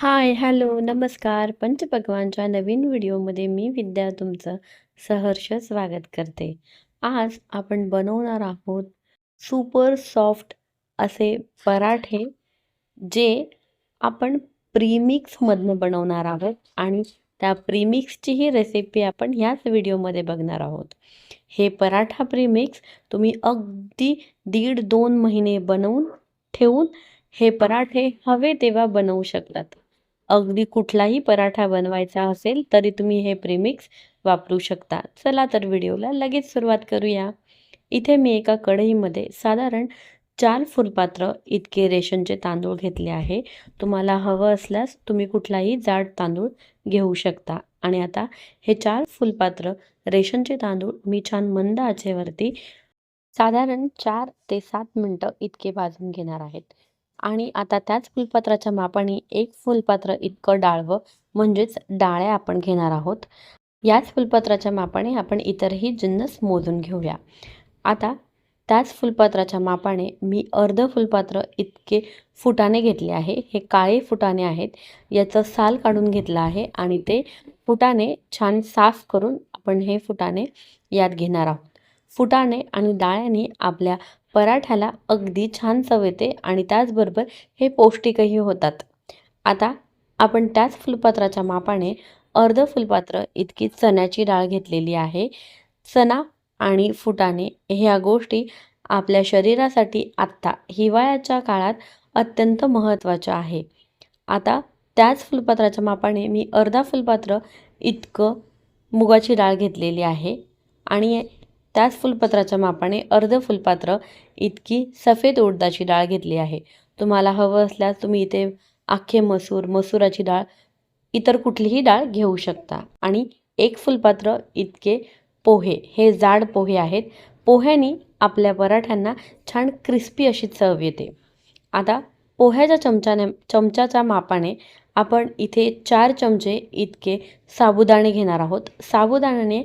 हाय, hello, नमस्कार. पंचभगवानच्या नवीन व्हिडिओमध्ये मी विद्या तुमचं सहर्ष स्वागत करते. आज आपण बनवणार आहोत सुपर सॉफ्ट असे पराठे, जे आपण प्रीमिक्समधनं बनवणार आहोत आणि त्या प्रीमिक्सचीही रेसिपी आपण ह्याच व्हिडिओमध्ये बघणार आहोत. हे पराठा प्रीमिक्स तुम्ही अगदी दीड दोन महिने बनवून ठेवून हे पराठे हवे तेव्हा बनवू शकतात. अगदी कुठलाही पराठा बनवायचा असेल तरी तुम्ही हे प्रीमिक्स वापरू शकता. चला तर व्हिडिओला लगेच सुरुवात करूया. इथे मी एका कढईमध्ये साधारण चार फुलपात्र इतके रेशनचे तांदूळ घेतले आहे. तुम्हाला हवं असल्यास तुम्ही कुठलाही जाड तांदूळ घेऊ शकता. आणि आता हे चार फुलपात्र रेशनचे तांदूळ मी छान मंद आचेवरती साधारण चार ते सात मिनटं इतके भाजून घेणार आहेत. आणि आता त्याच फुलपात्राच्या मापाने एक फुलपात्र इतकं डाळवं म्हणजेच डाळ्या आपण घेणार आहोत. याच फुलपात्राच्या मापाने आपण इतरही जिन्नस मोजून घेऊया. आता त्याच फुलपात्राच्या मापाने मी अर्ध फुलपात्र इतके फुटाने घेतले आहे. हे काळे फुटाने आहेत. याचं साल काढून घेतलं आहे आणि ते फुटाने छान साफ करून आपण हे फुटाने यात घेणार आहोत. फुटाणे आणि डाळ्यांनी आपल्या पराठ्याला अगदी छान चव येते आणि त्याचबरोबर हे पौष्टिकही होतात. आता आपण त्याच फुलपात्राच्या मापाने अर्ध फुलपात्र इतकी चण्याची डाळ घेतलेली आहे. चणा आणि फुटाणे ह्या गोष्टी आपल्या शरीरासाठी आत्ता हिवाळ्याच्या काळात अत्यंत महत्त्वाच्या आहे. आता त्याच फुलपात्राच्या मापाने मी अर्धा फुलपात्र इतकं मुगाची डाळ घेतलेली आहे आणि त्याच फुलपात्राच्या मापाने अर्ध फुलपात्र इतकी सफेद उडदाची डाळ घेतली आहे. तुम्हाला हवं असल्यास तुम्ही इथे आखे मसूर, मसुराची डाळ, इतर कुठलीही डाळ घेऊ शकता. आणि एक फुलपात्र इतके पोहे, हे जाड पोहे आहेत. पोह्यानी आपल्या पराठ्यांना छान क्रिस्पी अशी चव येते. आता पोह्याच्या चमच्याने चमच्याच्या मापाने आपण इथे चार चमचे इतके साबुदाणे घेणार आहोत. साबुदाण्याने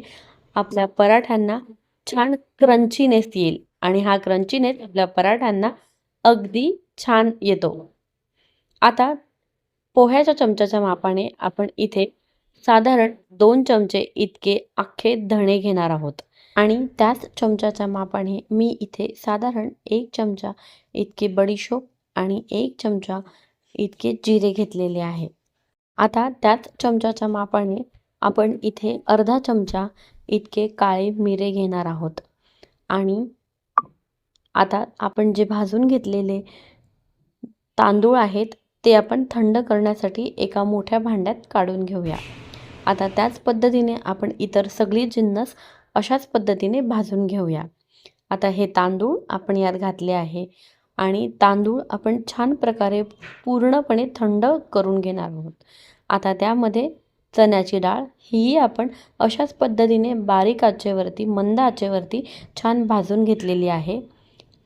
आपल्या पराठ्यांना छान क्रंचीनेस येईल आणि हा क्रंचीनेस आपल्या पराठ्यांना अगदी छान येतो. आता पोह्याच्या चमच्याच्या मापाने आपण इथे साधारण दोन चमचे इतके अख्खे धणे घेणार आहोत. आणि त्याच चमच्याच्या मापाने मी इथे साधारण एक चमचा इतकी बडीशोप आणि एक चमचा इतके जिरे घेतलेले आहे. आता त्याच चमच्याच्या मापाने आपण इथे अर्धा चमचा इतके काळे मिरे घेणार आहोत. आणि आता आपण जे भाजून घेतलेले तांदूळ आहेत ते आपण थंड करण्यासाठी एका मोठ्या भांड्यात काढून घेऊया. आता त्याच पद्धतीने आपण इतर सगळी जिन्नस अशाच पद्धतीने भाजून घेऊया. आता हे तांदूळ आपण यात घातले आहे आणि तांदूळ आपण छान प्रकारे पूर्णपणे थंड करून घेणार आहोत. आता त्यामध्ये चण्याची डाळ हीही आपण अशाच पद्धतीने बारीक आचेवरती, मंद आचेवरती छान भाजून घेतलेली आहे.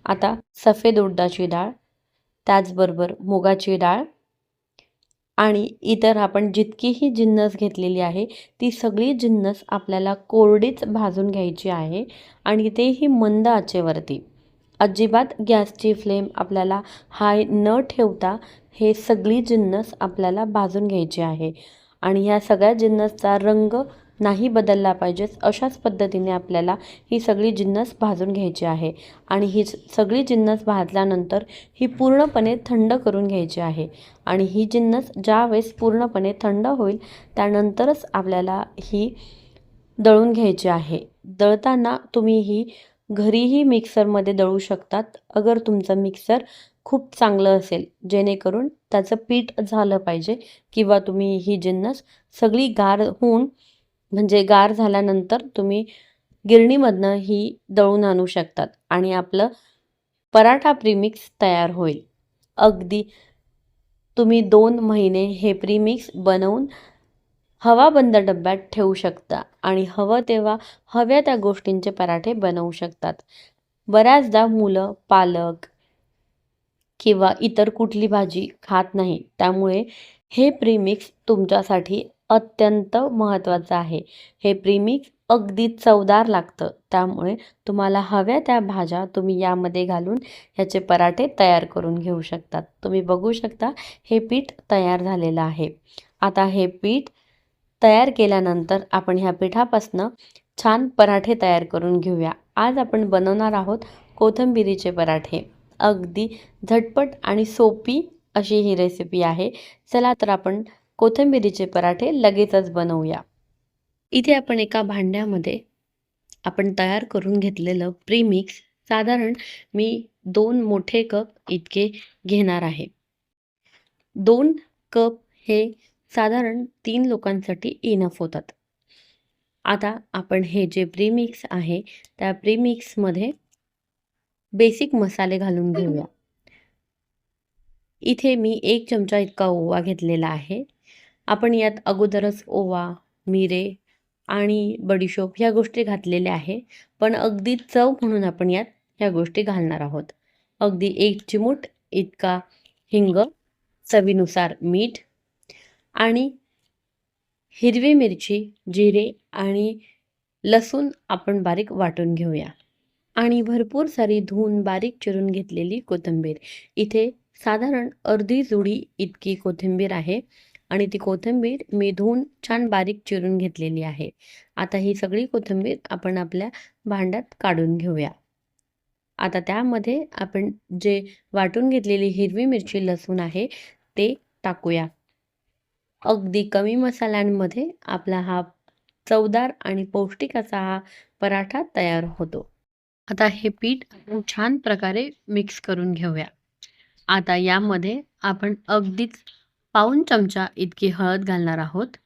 आता सफेद उडदाची डाळ, त्याचबरोबर मुगाची डाळ आणि इतर आपण जितकीही जिन्नस घेतलेली आहे ती सगळी जिन्नस आपल्याला कोरडीच भाजून घ्यायची आहे आणि तेही मंद आचेवरती. अजिबात गॅसची फ्लेम आपल्याला हाय न ठेवता हे सगळी जिन्नस आपल्याला भाजून घ्यायची आहे. आणि ह्या सगळ्या जिन्नसचा रंग नाही बदलला पाहिजेच अशाच पद्धतीने आपल्याला ही सगळी जिन्नस भाजून घ्यायची आहे. आणि ही सगळी जिन्नस भाजल्यानंतर ही पूर्णपणे थंड करून घ्यायची आहे. आणि ही जिन्नस ज्यावेळेस पूर्णपणे थंड होईल त्यानंतरच आपल्याला ही दळून घ्यायची आहे. दळताना तुम्ही ही घरीही मिक्सरमध्ये दळू शकतात. अगर तुमचं मिक्सर खूप चांगलं असेल जेणेकरून त्याचं पीठ झालं पाहिजे किंवा तुम्ही ही जिन्नस सगळी गार होऊन म्हणजे गार झाल्यानंतर तुम्ही गिरणीमधनं ही दळून आणू शकतात आणि आपलं पराठा प्रीमिक्स तयार होईल. अगदी तुम्ही दोन महिने हे प्रीमिक्स बनवून हवा बंद डब्यात ठेवू शकता आणि हवं तेव्हा हव्या त्या गोष्टींचे पराठे बनवू शकतात. बऱ्याचदा मुलं पालक किंवा इतर कुठली भाजी खात नाही. त्यामुळे हे प्रीमिक्स तुमच्यासाठी अत्यंत महत्त्वाचं आहे हे प्रीमिक्स अगदी चवदार लागतं त्यामुळे तुम्हाला हव्या त्या भाज्या तुम्ही यामध्ये घालून ह्याचे पराठे तयार करून घेऊ शकतात तुम्ही बघू शकता हे पीठ तयार झालेलं आहे आता हे पीठ तयार केल्यानंतर आपण ह्या पिठापासनं छान पराठे तयार करून घेऊया. आज आपण बनवणार आहोत कोथिंबिरीचे पराठे. अगदी झटपट आणि सोपी अशी ही रेसिपी आहे. चला तर आपण कोथिंबिरीचे पराठे लगेचच बनवूया. इथे आपण एका भांड्यामध्ये आपण तयार करून घेतलेलं प्रीमिक्स साधारण मी दोन मोठे कप इतके घेणार आहे. दोन कप हे साधारण तीन लोकांसाठी इनफ होतात. आता आपण हे जे प्रीमिक्स आहे त्या प्रीमिक्समध्ये बेसिक मसाले घालून घेऊया. इथे मी एक चमचा इतका ओवा घेतलेला आहे. आपण यात अगोदरच ओवा मिरे आणि बडीशोप ह्या गोष्टी घातलेल्या आहे. पण अगदी चव म्हणून आपण यात ह्या गोष्टी घालणार आहोत. अगदी एक चिमूट इतका हिंग चवीनुसार मीठ आणि हिरवी मिरची जिरे आणि लसूण आपण बारीक वाटून घेऊया. आणि भरपूर सारी धुवून बारीक चिरून घेतलेली कोथिंबीर. इथे साधारण अर्धी जुडी इतकी कोथिंबीर आहे आणि ती कोथिंबीर मी धुवून छान बारीक चिरून घेतलेली आहे. आता ही सगळी कोथिंबीर आपण आपल्या भांड्यात काढून घेऊया. आता त्यामध्ये आपण जे वाटून घेतलेली हिरवी मिरची लसूण आहे ते टाकूया. अगदी कमी मसाल्यांमध्ये आपला हा चवदार आणि पौष्टिक असा हा पराठा तयार होतो. आता हे पीठ आपण छान प्रकारे मिक्स करून घेऊया. आता यामध्ये आपण अगदीच पाऊन चमचा इतकी हळद घालणार आहोत.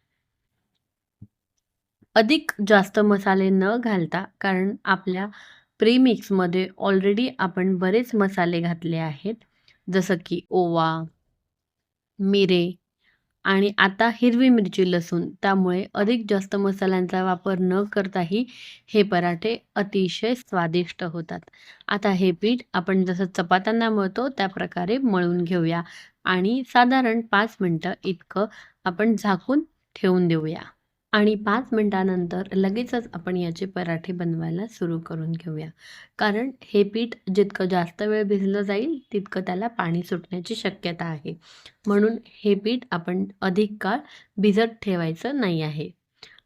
अधिक जास्त मसाले न घालता कारण आपल्या प्रीमिक्समध्ये ऑलरेडी आपण बरेच मसाले घातले आहेत. जसं की ओवा मिरे आणि आता हिरवी मिरची लसूण त्यामुळे अधिक जास्त मसाल्यांचा वापर न करताही हे पराठे अतिशय स्वादिष्ट होतात. आता हे पीठ आपण जसं चपात्यांना मळतो त्या प्रकारे मळून घेऊया आणि साधारण पाच मिनटं इतकं आपण झाकून ठेवून देऊया. आणि पाच मिनटानंतर लगेचच आपण याचे पराठे बनवायला सुरू करून घेऊया. कारण हे पीठ जितकं जास्त वेळ भिजलं जाईल तितकं त्याला पाणी सुटण्याची शक्यता आहे. म्हणून हे पीठ आपण अधिक काळ भिजत ठेवायचं नाही आहे.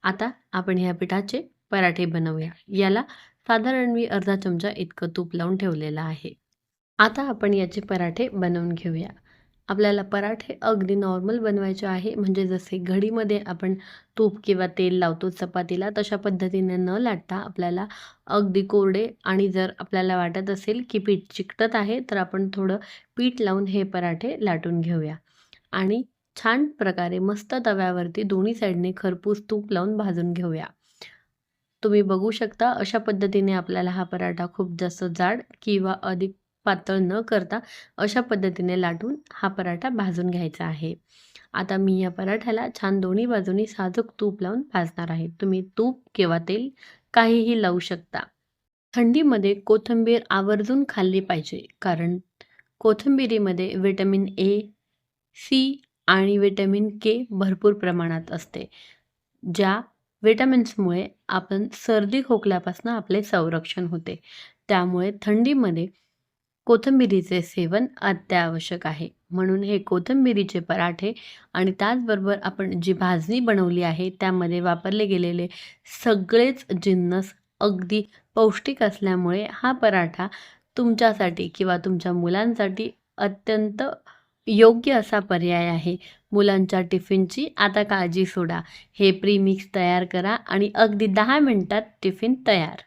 आता आपण ह्या पिठाचे पराठे बनवूया. याला साधारण मी अर्धा चमचा इतकं तूप लावून ठेवलेलं आहे. आता आपण याचे पराठे बनवून घेऊया. आपल्याला पराठे अगदी नॉर्मल बनवायचे आहे. म्हणजे जसे घडीमध्ये आपण तूप किंवा तेल लावतो चपातीला तशा पद्धतीने न लाटता आपल्याला अगदी कोरडे आणि जर आपल्याला वाटत असेल की पीठ चिकटत आहे तर आपण थोडं पीठ लावून हे पराठे लाटून घेऊया. आणि छान प्रकारे मस्त तव्यावरती दोन्ही साईडने खरपूस तूप लावून भाजून घेऊया. तुम्ही बघू शकता अशा पद्धतीने आपल्याला हा पराठा खूप जास्त जाड किंवा अधिक पातळ न करता अशा पद्धतीने लाटून हा पराठा भाजून घ्यायचा आहे. आता मी या पराठ्याला छान दोन्ही बाजूनी साजूक तूप लावून भाजणार आहे. तुम्ही तूप किंवा तेल काहीही लावू शकता. थंडीमध्ये कोथिंबीर आवर्जून खाल्ली पाहिजे कारण कोथिंबिरीमध्ये व्हिटॅमिन ए सी आणि व्हिटॅमिन के भरपूर प्रमाणात असते ज्या व्हिटॅमिन्समुळे आपण सर्दी खोकल्यापासून आपले संरक्षण होते. त्यामुळे थंडीमध्ये कोथिंबिरीचे सेवन अत्यावश्यक आहे. म्हणून हे कोथिंबिरीचे पराठे आणि त्याचबरोबर आपण जी भाजणी बनवली आहे त्यामध्ये वापरले गेलेले सगळेच जिन्नस अगदी पौष्टिक असल्यामुळे हा पराठा तुमच्यासाठी किंवा तुमच्या मुलांसाठी अत्यंत योग्य असा पर्याय आहे. मुलांच्या टिफिनची आता काळजी सोडा. हे प्रीमिक्स तयार करा आणि अगदी दहा मिनटात टिफिन तयार.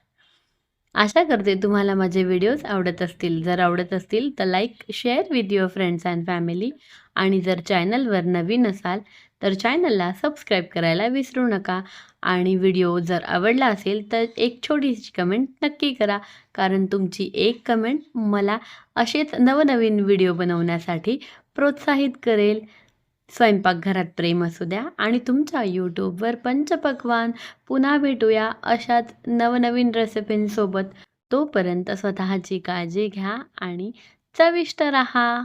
आशा करते तुम्हाला माझे व्हिडिओज आवडत असतील. जर आवडत असतील तर like share with your friends and family आणि जर चॅनलवर नवीन असाल तर चॅनलला सबस्क्राईब करायला विसरू नका. आणि व्हिडिओ जर आवडला असेल तर एक छोटीशी कमेंट नक्की करा. कारण तुमची एक कमेंट मला असेच नवनवीन व्हिडिओ बनवण्यासाठी प्रोत्साहित करेल. स्वयंपाकघरात प्रेम असू द्या आणि तुमच्या यूट्यूबवर पंचपक्वान पुन्हा भेटूया अशाच नवनवीन रेसिपींसोबत तोपर्यंत स्वतःची काळजी घ्या आणि चविष्ट रहा.